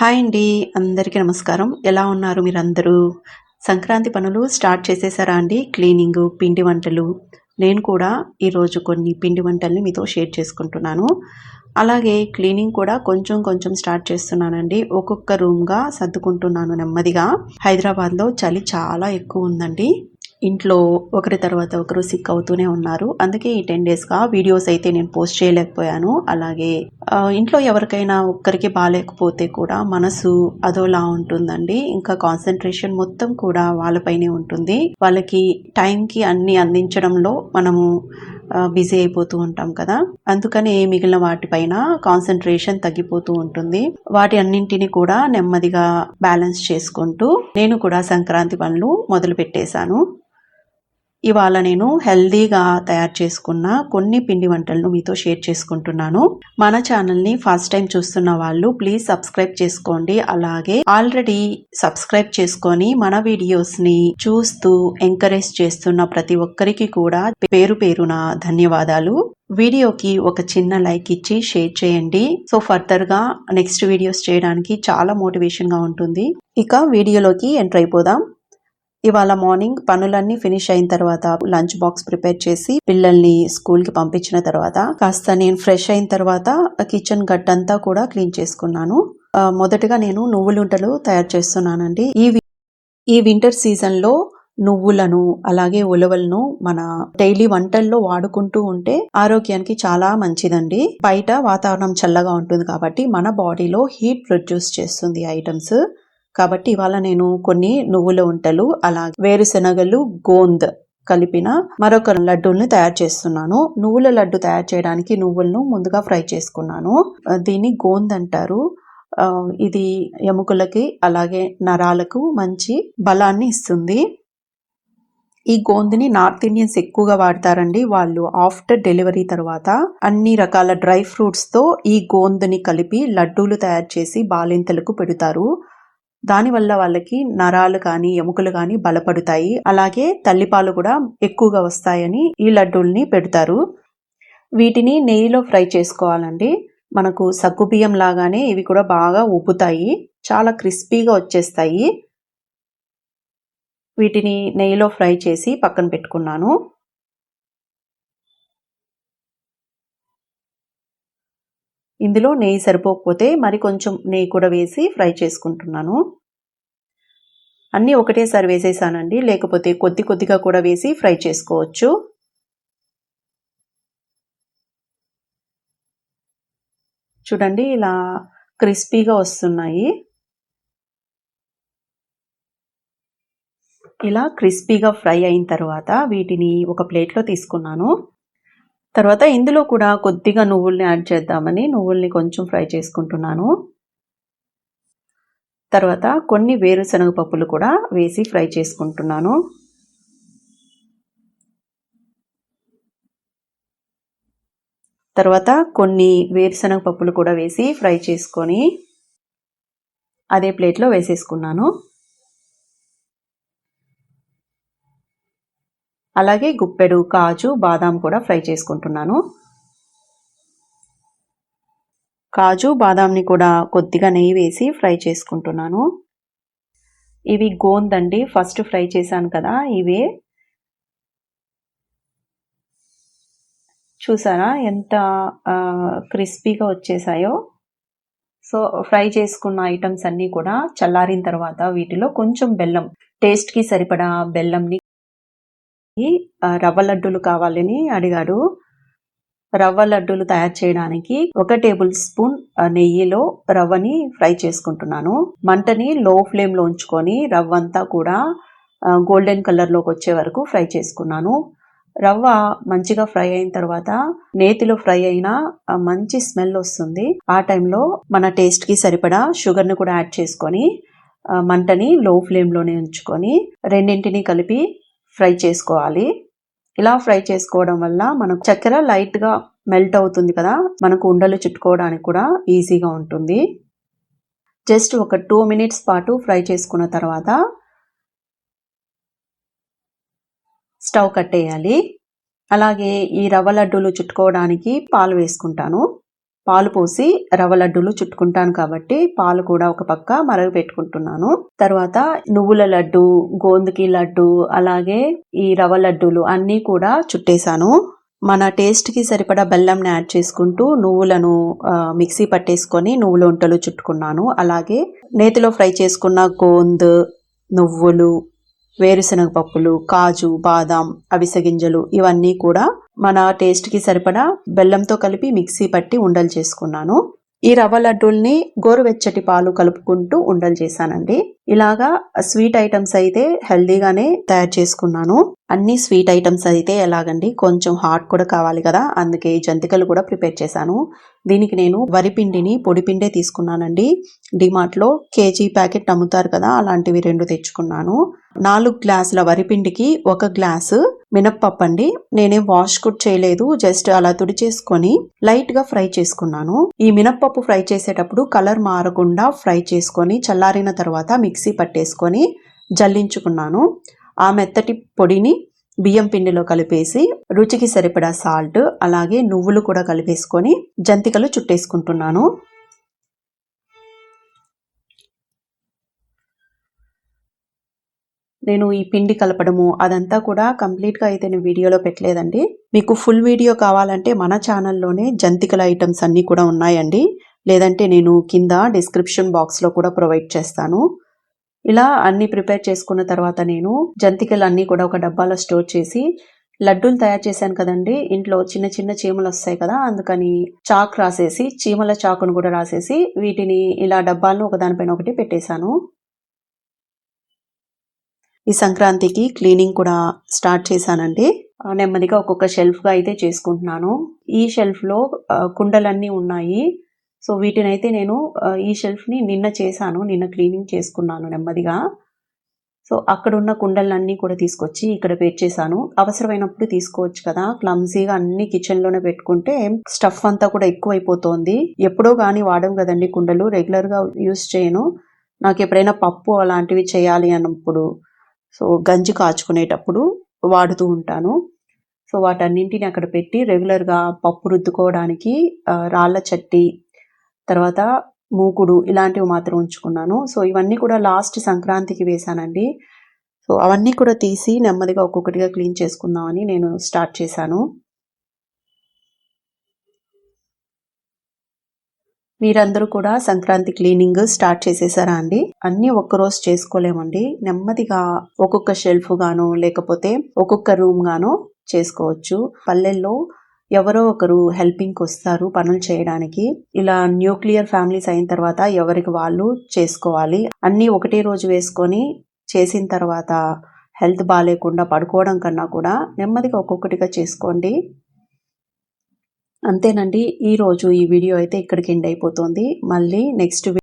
Hi అండి అందరికీ నమస్కారం. ఎలా ఉన్నారు మీరందరూ? సంక్రాంతి పనులు స్టార్ట్ చేసేసారా అండి? క్లీనింగ్ పిండి వంటలు. నేను కూడా ఈరోజు కొన్ని పిండి వంటల్ని మీతో షేర్ చేసుకుంటున్నాను. అలాగే క్లీనింగ్ కూడా కొంచెం కొంచెం స్టార్ట్ చేస్తున్నానండి. ఒక్కొక్క రూమ్గా సర్దుకుంటున్నాను నెమ్మదిగా. హైదరాబాద్లో చలి చాలా ఎక్కువ ఉందండి. ఇంట్లో ఒకరి తర్వాత ఒకరు సిక్ అవుతూనే ఉన్నారు. అందుకే ఈ టెన్ డేస్గా వీడియోస్ అయితే నేను పోస్ట్ చేయలేకపోయాను. అలాగే ఇంట్లో ఎవరికైనా ఒక్కరికి బాగాలేకపోతే కూడా మనసు అదోలా ఉంటుందండి. ఇంకా కాన్సన్ట్రేషన్ మొత్తం కూడా వాళ్ళపైనే ఉంటుంది. వాళ్ళకి టైంకి అన్ని అందించడంలో మనము బిజీ అయిపోతూ ఉంటాం కదా. అందుకని మిగిలిన వాటిపైన కాన్సన్ట్రేషన్ తగ్గిపోతూ ఉంటుంది. వాటి అన్నింటిని కూడా నెమ్మదిగా బ్యాలెన్స్ చేసుకుంటూ నేను కూడా సంక్రాంతి పనులు మొదలు పెట్టేశాను ఇవాళ నేను హెల్దీగా తయారు చేసుకున్న కొన్ని పిండి వంటలను మీతో షేర్ చేసుకుంటున్నాను. మన ఛానల్ని ఫస్ట్ టైం చూస్తున్న వాళ్ళు ప్లీజ్ సబ్స్క్రైబ్ చేసుకోండి. అలాగే ఆల్రెడీ సబ్స్క్రైబ్ చేసుకొని మన వీడియోస్ని చూస్తూ ఎంకరేజ్ చేస్తున్న ప్రతి ఒక్కరికి కూడా పేరు పేరున ధన్యవాదాలు. వీడియోకి ఒక చిన్న లైక్ ఇచ్చి షేర్ చేయండి. సో ఫర్దర్గా నెక్స్ట్ వీడియోస్ చేయడానికి చాలా మోటివేషన్గా ఉంటుంది. ఇక వీడియోలోకి ఎంటర్ అయిపోదాం. ఇవాళ మార్నింగ్ పనులన్నీ ఫినిష్ అయిన తర్వాత లంచ్ బాక్స్ ప్రిపేర్ చేసి పిల్లల్ని స్కూల్కి పంపించిన తర్వాత కాస్త నేను ఫ్రెష్ అయిన తర్వాత కిచెన్ గట్టంతా కూడా క్లీన్ చేసుకున్నాను. మొదటగా నేను నువ్వులుంటలు తయారు చేస్తున్నానండి. ఈ ఈ వింటర్ సీజన్లో నువ్వులను అలాగే ఉలవలను మన డైలీ వంటల్లో వాడుకుంటూ ఉంటే ఆరోగ్యానికి చాలా మంచిదండి. బయట వాతావరణం చల్లగా ఉంటుంది కాబట్టి మన బాడీలో హీట్ ప్రొడ్యూస్ చేస్తుంది ఐటమ్స్. కాబట్టి ఇవాళ నేను కొన్ని నువ్వుల ఉంటలు అలాగే వేరుశనగలు గోంద్ కలిపిన మరొక లడ్డూల్ని తయారు చేస్తున్నాను. నువ్వుల లడ్డు తయారు చేయడానికి నువ్వులను ముందుగా ఫ్రై చేసుకున్నాను. దీన్ని గోంద్ అంటారు. ఇది ఎముకలకి అలాగే నరాలకు మంచి బలాన్ని ఇస్తుంది. ఈ గోందిని నార్త్ ఇండియన్స్ ఎక్కువగా వాడతారండి. వాళ్ళు ఆఫ్టర్ డెలివరీ తర్వాత అన్ని రకాల డ్రై ఫ్రూట్స్తో ఈ గోందుని కలిపి లడ్డూలు తయారు చేసి బాలింతలకు పెడతారు. దానివల్ల వాళ్ళకి నరాలు కానీ ఎముకలు కానీ బలపడతాయి. అలాగే తల్లిపాలు కూడా ఎక్కువగా వస్తాయని ఈ లడ్డూల్ని పెడతారు. వీటిని నెయ్యిలో ఫ్రై చేసుకోవాలండి. మనకు సగ్గుబియ్యం లాగానే ఇవి కూడా బాగా ఉబ్బుతాయి చాలా క్రిస్పీగా వచ్చేస్తాయి. వీటిని నెయ్యిలో ఫ్రై చేసి పక్కన పెట్టుకున్నాను. ఇందులో నెయ్యి సరిపోకపోతే మరి కొంచెం నెయ్యి కూడా వేసి ఫ్రై చేసుకుంటున్నాను. అన్నీ ఒకటేసారి వేసేసానండి. లేకపోతే కొద్ది కొద్దిగా కూడా వేసి ఫ్రై చేసుకోవచ్చు. చూడండి ఇలా క్రిస్పీగా వస్తున్నాయి. ఇలా క్రిస్పీగా ఫ్రై అయిన తర్వాత వీటిని ఒక ప్లేట్లో తీసుకున్నాను. తర్వాత ఇందులో కూడా కొద్దిగా నువ్వుల్ని యాడ్ చేద్దామని నువ్వుల్ని కొంచెం ఫ్రై చేసుకుంటున్నాను. తర్వాత కొన్ని వేరుశనగ పప్పులు కూడా వేసి ఫ్రై చేసుకుంటున్నాను. తర్వాత కొన్ని వేరుశనగ పప్పులు కూడా వేసి ఫ్రై చేసుకొని అదే ప్లేట్లో వేసేసుకున్నాను. అలాగే గుప్పెడు కాజు బాదాం కూడా ఫ్రై చేసుకుంటున్నాను. కాజు బాదాంని కూడా కొద్దిగా నెయ్యి వేసి ఫ్రై చేసుకుంటున్నాను. ఇవి గోందండి ఫస్ట్ ఫ్రై చేశాను కదా ఇవే. చూసారా ఎంత క్రిస్పీగా వచ్చేసాయో. సో ఫ్రై చేసుకున్న ఐటమ్స్ అన్నీ కూడా చల్లారిన తర్వాత వీటిలో కొంచెం బెల్లం టేస్ట్కి సరిపడా బెల్లంని ఆ, రవ్వ లడ్డూలు కావాలని అడిగాడు. రవ్వ లడ్డూలు తయారు చేయడానికి ఒక టేబుల్ స్పూన్ నెయ్యిలో రవ్వని ఫ్రై చేసుకుంటున్నాను. మంటని లో ఫ్లేమ్లో ఉంచుకొని రవ్వ అంతా కూడా గోల్డెన్ కలర్లోకి వచ్చే వరకు ఫ్రై చేసుకున్నాను. రవ్వ మంచిగా ఫ్రై అయిన తర్వాత నేతిలో ఫ్రై అయినా మంచి స్మెల్ వస్తుంది. ఆ టైంలో మన టేస్ట్కి సరిపడా షుగర్ని కూడా యాడ్ చేసుకొని మంటని లో ఫ్లేమ్లోనే ఉంచుకొని రెండింటిని కలిపి ఫ్రై చేసుకోవాలి. ఇలా ఫ్రై చేసుకోవడం వల్ల మనకు చక్కెర లైట్గా మెల్ట్ అవుతుంది కదా? మనకు ఉండలు చుట్టుకోవడానికి కూడా ఈజీగా ఉంటుంది. జస్ట్ ఒక టూ మినిట్స్ పాటు ఫ్రై చేసుకున్న తర్వాత స్టవ్ కట్టేయాలి. అలాగే ఈ రవ్వ లడ్డూలు చుట్టుకోవడానికి పాలు వేసుకుంటాను. పాలు పోసి రవ్వ లడ్డూలు చుట్టుకుంటాను కాబట్టి పాలు కూడా ఒక పక్క మరగ పెట్టుకుంటున్నాను. తర్వాత నువ్వుల లడ్డు గోందుకి లడ్డు అలాగే ఈ రవ్వ లడ్డూలు అన్నీ కూడా చుట్టేశాను. మన టేస్ట్కి సరిపడా బెల్లంని యాడ్ చేసుకుంటూ నువ్వులను మిక్సీ పట్టేసుకొని నువ్వుల వంటలు చుట్టుకున్నాను. అలాగే నేతిలో ఫ్రై చేసుకున్న గోంద్ నువ్వులు వేరుశనగ పప్పులు కాజు బాదాం అవిసె గింజలు ఇవన్నీ కూడా మన టేస్ట్కి సరిపడా బెల్లంతో కలిపి మిక్సీ పట్టి ఉండలు చేసుకున్నాను. ఈ రవ్వ లడ్డూల్ని గోరువెచ్చటి పాలు కలుపుకుంటూ ఉండలు చేశానండి. ఇలాగా స్వీట్ ఐటమ్స్ అయితే హెల్దీగానే తయారు చేసుకున్నాను. అన్ని స్వీట్ ఐటమ్స్ అయితే ఎలాగండి కొంచెం హాట్ కూడా కావాలి కదా అందుకే జంతికలు కూడా ప్రిపేర్ చేశాను. దీనికి నేను వరిపిండిని పొడిపిండే తీసుకున్నానండి. డిమార్ట్లో కేజీ ప్యాకెట్ అమ్ముతారు కదా అలాంటివి రెండు తెచ్చుకున్నాను. నాలుగు గ్లాసుల వరిపిండికి ఒక గ్లాసు మినప్పప్పు అండి. నేనే వాష్ కూడా చేయలేదు జస్ట్ అలా తుడిచేసుకొని లైట్గా ఫ్రై చేసుకున్నాను. ఈ మినప్పప్పు ఫ్రై చేసేటప్పుడు కలర్ మారకుండా ఫ్రై చేసుకొని చల్లారిన తర్వాత మిక్స్ పట్టేసుకొని జల్లించుకున్నాను. ఆ మెత్తటి పొడిని బియ్యం పిండిలో కలిపేసి రుచికి సరిపడా సాల్ట్ అలాగే నువ్వులు కూడా కలిపేసుకొని జంతికలు చుట్టేసుకుంటున్నాను. నేను ఈ పిండి కలపడము అదంతా కూడా కంప్లీట్గా అయితే నేను వీడియోలో పెట్టలేదండి. మీకు ఫుల్ వీడియో కావాలంటే మన ఛానల్లోనే జంతికల ఐటమ్స్ అన్నీ కూడా ఉన్నాయండి. లేదంటే నేను కింద డిస్క్రిప్షన్ బాక్స్లో కూడా ప్రొవైడ్ చేస్తాను. ఇలా అన్ని ప్రిపేర్ చేసుకున్న తర్వాత నేను జంతికలు అన్నీ కూడా ఒక డబ్బాలో స్టోర్ చేసి లడ్డూలు తయారు చేశాను కదండి. ఇంట్లో చిన్న చిన్న చీమలు వస్తాయి కదా అందుకని చాక్ రాసేసి చీమల చాకును కూడా రాసేసి వీటిని ఇలా డబ్బాలను ఒకదానిపైన ఒకటి పెట్టేశాను. ఈ సంక్రాంతికి క్లీనింగ్ కూడా స్టార్ట్ చేశానండి. నెమ్మదిగా ఒక్కొక్క షెల్ఫ్గా అయితే చేసుకుంటున్నాను. ఈ షెల్ఫ్లో కుండలన్నీ ఉన్నాయి. సో వీటినైతే నేను ఈ షెల్ఫ్ని నిన్న చేశాను. నిన్న క్లీనింగ్ చేసుకున్నాను నెమ్మదిగా. సో అక్కడ ఉన్న కుండలన్నీ కూడా తీసుకొచ్చి ఇక్కడ చేశాను అవసరమైనప్పుడు తీసుకోవచ్చు కదా. క్లమ్జీగా అన్ని కిచెన్లోనే పెట్టుకుంటే స్టఫ్ అంతా కూడా ఎక్కువైపోతోంది. ఎప్పుడో కానీ వాడడం కదండి కుండలు. రెగ్యులర్గా యూస్ చేయను. నాకు ఎప్పుడైనా పప్పు అలాంటివి చేయాలి అన్నప్పుడు సో గంజి కాచుకునేటప్పుడు వాడుతూ ఉంటాను. సో వాటన్నింటిని అక్కడ పెట్టి రెగ్యులర్గా పప్పు రుద్దుకోవడానికి రాళ్ళ చట్టి తర్వాత మూకుడు ఇలాంటివి మాత్రం ఉంచుకున్నాను. సో ఇవన్నీ కూడా లాస్ట్ సంక్రాంతికి వేశానండి. సో అవన్నీ కూడా తీసి నెమ్మదిగా ఒక్కొక్కటిగా క్లీన్ చేసుకుందామని నేను స్టార్ట్ చేశాను. మీరందరూ కూడా సంక్రాంతి క్లీనింగ్ స్టార్ట్ చేసేసారా అండి? అన్నీ ఒక్కరోజు చేసుకోలేమండి. నెమ్మదిగా ఒక్కొక్క షెల్ఫ్ గాను లేకపోతే ఒక్కొక్క రూమ్ గాను చేసుకోవచ్చు. పల్లెల్లో ఎవరో ఒకరు హెల్పింగ్కి వస్తారు పనులు చేయడానికి. ఇలా న్యూక్లియర్ ఫ్యామిలీస్ అయిన తర్వాత ఎవరికి వాళ్ళు చేసుకోవాలి. అన్నీ ఒకటే రోజు వేసుకొని చేసిన తర్వాత హెల్త్ బాగాలేకుండా పడుకోవడం కన్నా కూడా నెమ్మదిగా ఒక్కొక్కటిగా చేసుకోండి. అంతేనండి. ఈ రోజు ఈ వీడియో అయితే ఇక్కడికి ఎండ్ అయిపోతుంది. మళ్ళీ నెక్స్ట్